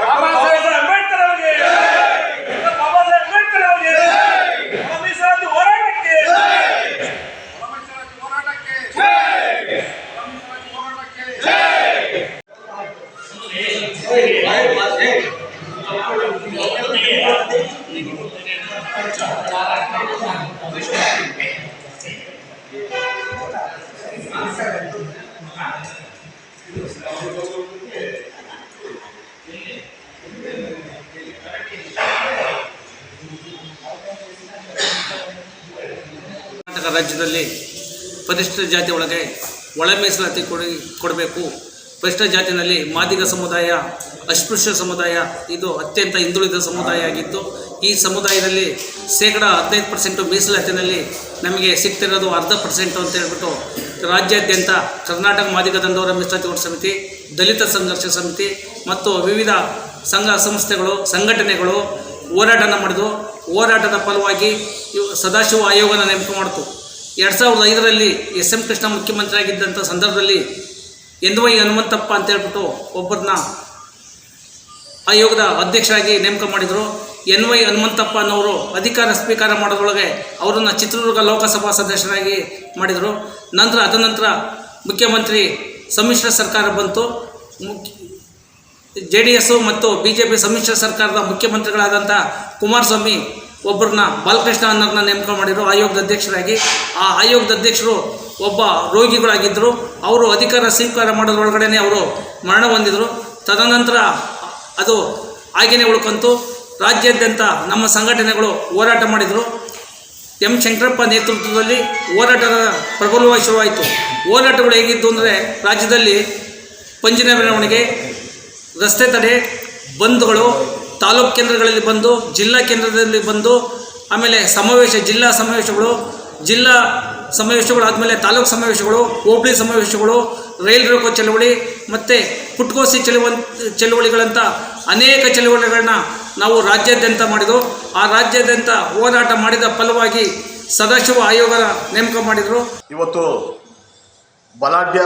ಬಾಬಾ ಸಾಹೇಬ್ ಅಂಬೇಡ್ಕರ್ ಅವರಿಗೆ ಬಾಬಾ ಸಾಹೇಬ್ ಅಂಬೇಡ್ಕರ್ ಅವರಿಗೆ ಮೀಸಲಾತಿ ಹೋರಾಟಕ್ಕೆ ಮೀಸಲಾತಿ ಹೋರಾಟಕ್ಕೆ ಮೀಸಲಾತಿ ಹೋರಾಟಕ್ಕೆ ಕರ್ನಾಟಕ ರಾಜ್ಯದಲ್ಲಿ ಪರಿಶಿಷ್ಟ ಜಾತಿ ಒಳಗೆ ಒಳ ಮೀಸಲಾತಿ ಕೊಡಿ, ಕೊಡಬೇಕು. ಪರಿಶಿಷ್ಟ ಜಾತಿನಲ್ಲಿ ಮಾದಿಗ ಸಮುದಾಯ, ಅಸ್ಪೃಶ್ಯ ಸಮುದಾಯ, ಇದು ಅತ್ಯಂತ ಹಿಂದುಳಿದ ಸಮುದಾಯ ಆಗಿತ್ತು. ಈ ಸಮುದಾಯದಲ್ಲಿ ಶೇಕಡ ಹದಿನೈದು ಪರ್ಸೆಂಟು ಮೀಸಲಾತಿನಲ್ಲಿ ನಮಗೆ ಸಿಗ್ತಿರೋದು ಅರ್ಧ ಪರ್ಸೆಂಟು ಅಂತ ಹೇಳ್ಬಿಟ್ಟು ರಾಜ್ಯಾದ್ಯಂತ ಕರ್ನಾಟಕ ಮಾದಿಗ ದಂಡೋರ ಮೀಸಲಾತಿ ಸಮಿತಿ, ದಲಿತ ಸಂಘರ್ಷ ಸಮಿತಿ ಮತ್ತು ವಿವಿಧ ಸಂಘ ಸಂಸ್ಥೆಗಳು, ಸಂಘಟನೆಗಳು ಹೋರಾಟನ ಮಾಡಿದ್ರು ಹೋರಾಟದ ಫಲವಾಗಿ ಸದಾಶಿವ ಆಯೋಗನ ನೇಮಕ ಮಾಡಿತು. ಎರಡು ಸಾವಿರದ ಐದರಲ್ಲಿ ಎಸ್ ಎಂ ಕೃಷ್ಣ ಮುಖ್ಯಮಂತ್ರಿಯಾಗಿದ್ದಂಥ ಸಂದರ್ಭದಲ್ಲಿ ಎನ್ ವೈ ಹನುಮಂತಪ್ಪ ಅಂತ ಹೇಳ್ಬಿಟ್ಟು ಒಬ್ಬರನ್ನ ಆಯೋಗದ ಅಧ್ಯಕ್ಷರಾಗಿ ನೇಮಕ ಮಾಡಿದರು. ಎನ್ ವೈ ಹನುಮಂತಪ್ಪ ಅನ್ನೋರು ಅಧಿಕಾರ ಸ್ವೀಕಾರ ಮಾಡೋದ್ರೊಳಗೆ ಅವರನ್ನು ಚಿತ್ರದುರ್ಗ ಲೋಕಸಭಾ ಸದಸ್ಯರಾಗಿ ಮಾಡಿದರು. ನಂತರ ಅದನಂತರ ಮುಖ್ಯಮಂತ್ರಿ ಸಮ್ಮಿಶ್ರ ಸರ್ಕಾರ ಬಂತು. ಮುಖ್ಯ ಜೆ ಡಿ ಎಸ್ ಮತ್ತು ಬಿ ಜೆ ಪಿ ಸಮ್ಮಿಶ್ರ ಸರ್ಕಾರದ ಮುಖ್ಯಮಂತ್ರಿಗಳಾದಂಥ ಕುಮಾರಸ್ವಾಮಿ ಒಬ್ಬರನ್ನ ಬಾಲಕೃಷ್ಣ ಅನ್ನೋರನ್ನ ನೇಮಕ ಮಾಡಿದರು, ಆಯೋಗದ ಅಧ್ಯಕ್ಷರಾಗಿ. ಆ ಆಯೋಗದ ಅಧ್ಯಕ್ಷರು ಒಬ್ಬ ರೋಗಿಗಳಾಗಿದ್ದರು. ಅವರು ಅಧಿಕಾರ ಸ್ವೀಕಾರ ಮಾಡೋದ್ರೊಳಗಡೆ ಅವರು ಮರಣ ಹೊಂದಿದರು. ತದನಂತರ ಅದು ಹಾಗೇನೆ ಉಳ್ಕೊಂತು. ರಾಜ್ಯಾದ್ಯಂತ ನಮ್ಮ ಸಂಘಟನೆಗಳು ಹೋರಾಟ ಮಾಡಿದರು. ಎಂ ಶಂಕರಪ್ಪ ನೇತೃತ್ವದಲ್ಲಿ ಹೋರಾಟದ ಪ್ರಬಲವಾಗಿ ಶುರುವಾಯಿತು. ಹೋರಾಟಗಳು ಹೇಗಿತ್ತು ಅಂದರೆ ರಾಜ್ಯದಲ್ಲಿ ಪಂಜಿನ ಮೆರವಣಿಗೆ ರಸ್ತೆ ತಡೆ ಬಂದ್ಗಳು ತಾಲೂಕು ಕೇಂದ್ರಗಳಲ್ಲಿ ಬಂದು, ಜಿಲ್ಲಾ ಕೇಂದ್ರದಲ್ಲಿ ಬಂದು, ಆಮೇಲೆ ಸಮಾವೇಶ, ಜಿಲ್ಲಾ ಸಮಾವೇಶಗಳು ಜಿಲ್ಲಾ ಸಮಾವೇಶಗಳು ಆದಮೇಲೆ ತಾಲೂಕು ಸಮಾವೇಶಗಳು, ಹೋಬಳಿ ಸಮಾವೇಶಗಳು, ರೈಲ್ ರೋಕೋ ಚಳವಳಿ ಮತ್ತು ಪುಟ್ಕೋಸಿ ಚಳುವ ಚಳುವಳಿಗಳಂಥ ಅನೇಕ ಚಳುವಳಿಗಳನ್ನ ನಾವು ರಾಜ್ಯಾದ್ಯಂತ ಮಾಡಿದೆವು ಆ ರಾಜ್ಯಾದ್ಯಂತ ಹೋರಾಟ ಮಾಡಿದ ಫಲವಾಗಿ ಸದಾಶಿವ ಆಯೋಗ ನೇಮಕ ಮಾಡಿದರು. ಇವತ್ತು ಬಲಾಢ್ಯ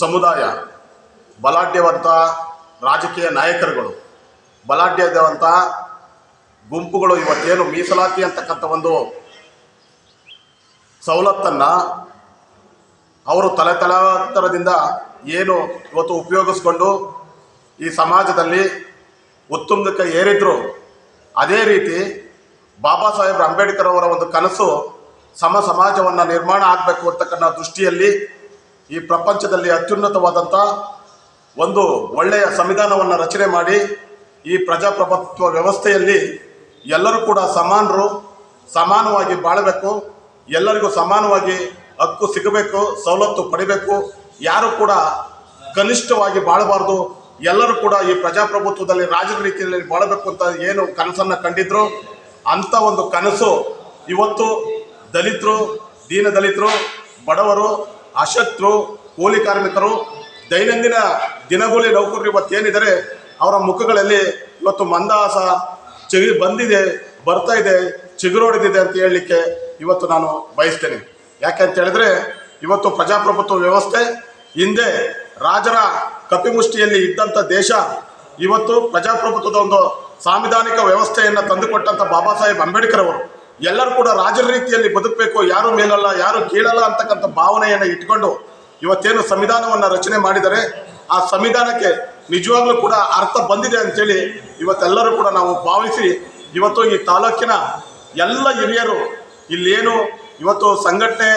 ಸಮುದಾಯ ಬಲಾಢ್ಯವಂತ ರಾಜಕೀಯ ನಾಯಕರುಗಳು ಬಲಾಢ್ಯವಂತ ಗುಂಪುಗಳು ಇವತ್ತೇನು ಮೀಸಲಾತಿ ಅಂತಕ್ಕಂಥ ಒಂದು ಸವಲತ್ತನ್ನು ಅವರು ತಲೆ ತಲಾಂತರದಿಂದ ಏನು ಇವತ್ತು ಉಪಯೋಗಿಸ್ಕೊಂಡು ಈ ಸಮಾಜದಲ್ಲಿ ಉತ್ತುಂಗಕ್ಕೆ ಏರಿದ್ರು, ಅದೇ ರೀತಿ ಬಾಬಾ ಸಾಹೇಬ್ ಅಂಬೇಡ್ಕರ್ ಅವರ ಒಂದು ಕನಸು ಸಮ ಸಮಾಜವನ್ನು ನಿರ್ಮಾಣ ಆಗಬೇಕು ಅಂತಕ್ಕಂಥ ದೃಷ್ಟಿಯಲ್ಲಿ ಈ ಪ್ರಪಂಚದಲ್ಲಿ ಅತ್ಯುನ್ನತವಾದಂಥ ಒಂದು ಒಳ್ಳೆಯ ಸಂವಿಧಾನವನ್ನು ರಚನೆ ಮಾಡಿ ಈ ಪ್ರಜಾಪ್ರಭುತ್ವ ವ್ಯವಸ್ಥೆಯಲ್ಲಿ ಎಲ್ಲರೂ ಕೂಡ ಸಮಾನರು, ಸಮಾನವಾಗಿ ಬಾಳಬೇಕು, ಎಲ್ಲರಿಗೂ ಸಮಾನವಾಗಿ ಹಕ್ಕು ಸಿಗಬೇಕು, ಸವಲತ್ತು ಪಡಿಬೇಕು, ಯಾರು ಕೂಡ ಕನಿಷ್ಠವಾಗಿ ಬಾಳಬಾರ್ದು, ಎಲ್ಲರೂ ಕೂಡ ಈ ಪ್ರಜಾಪ್ರಭುತ್ವದಲ್ಲಿ ರಾಜರ ರೀತಿಯಲ್ಲಿ ಬಾಳಬೇಕು ಅಂತ ಏನು ಕನಸನ್ನು ಕಂಡಿದ್ರು? ಅಂಥ ಒಂದು ಕನಸು ಇವತ್ತು ದಲಿತರು, ದೀನ ದಲಿತರು, ಬಡವರು, ಅಶಕ್ತರು, ಕೂಲಿ ಕಾರ್ಮಿಕರು, ದೈನಂದಿನ ದಿನಗೂಲಿ ನೌಕರರು ಇವತ್ತೇನಿದ್ದಾರೆ, ಅವರ ಮುಖಗಳಲ್ಲಿ ಇವತ್ತು ಮಂದಾಸ ಚಿಗಿ ಬಂದಿದೆ, ಬರ್ತಾ ಇದೆ ಚಿಗುರೊಡೆದಿದೆ ಅಂತ ಹೇಳಲಿಕ್ಕೆ ಇವತ್ತು ನಾನು ಬಯಸ್ತೇನೆ. ಯಾಕೆ ಅಂತ ಹೇಳಿದ್ರೆ, ಇವತ್ತು ಪ್ರಜಾಪ್ರಭುತ್ವ ವ್ಯವಸ್ಥೆ, ಹಿಂದೆ ರಾಜರ ಕಪಿಮುಷ್ಟಿಯಲ್ಲಿ ಇದ್ದಂಥ ದೇಶ, ಇವತ್ತು ಪ್ರಜಾಪ್ರಭುತ್ವದ ಒಂದು ಸಾಂವಿಧಾನಿಕ ವ್ಯವಸ್ಥೆಯನ್ನು ತಂದುಕೊಟ್ಟಂಥ ಬಾಬಾ ಸಾಹೇಬ್ ಅಂಬೇಡ್ಕರ್ ಅವರು, ಎಲ್ಲರೂ ಕೂಡ ರಾಜರ ರೀತಿಯಲ್ಲಿ ಬದುಕಬೇಕು, ಯಾರು ಮೇಲಲ್ಲ, ಯಾರು ಕೀಳಲ್ಲ ಅಂತಕ್ಕಂಥ ಭಾವನೆಯನ್ನು ಇಟ್ಕೊಂಡು ಇವತ್ತೇನು ಸಂವಿಧಾನವನ್ನು ರಚನೆ ಮಾಡಿದರೆ ಆ ಸಂವಿಧಾನಕ್ಕೆ ನಿಜವಾಗ್ಲೂ ಕೂಡ ಅರ್ಥ ಬಂದಿದೆ ಅಂತೇಳಿ ಇವತ್ತೆಲ್ಲರೂ ಕೂಡ ನಾವು ಭಾವಿಸಿ ಇವತ್ತು ಈ ತಾಲೂಕಿನ ಎಲ್ಲ ಹಿರಿಯರು ಇಲ್ಲೇನು ಇವತ್ತು ಸಂಘಟನೆ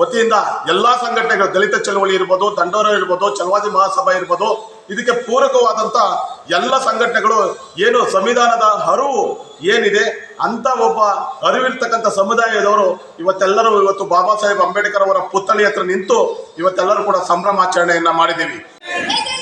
ವತಿಯಿಂದ ಎಲ್ಲ ಸಂಘಟನೆಗಳು, ದಲಿತ ಚಳವಳಿ ಇರ್ಬೋದು, ದಂಡೋರ ಇರ್ಬೋದು ಚಲವಾದಿ ಮಹಾಸಭಾ ಇರ್ಬೋದು, ಇದಕ್ಕೆ ಪೂರಕವಾದಂಥ ಎಲ್ಲ ಸಂಘಟನೆಗಳು ಏನು ಸಂವಿಧಾನದ ಅರಿವು ಏನಿದೆ ಅಂತ ಒಬ್ಬ ಅರಿವಿರ್ತಕ್ಕಂಥ ಸಮುದಾಯದವರು ಇವತ್ತೆಲ್ಲರೂ ಇವತ್ತು ಬಾಬಾ ಸಾಹೇಬ್ ಅಂಬೇಡ್ಕರ್ ಅವರ ಪುತ್ಥಳಿ ಹತ್ರ ನಿಂತು ಇವತ್ತೆಲ್ಲರೂ ಕೂಡ ಸಂಭ್ರಮಾಚರಣೆಯನ್ನ ಮಾಡಿದ್ದೀವಿ. Amen.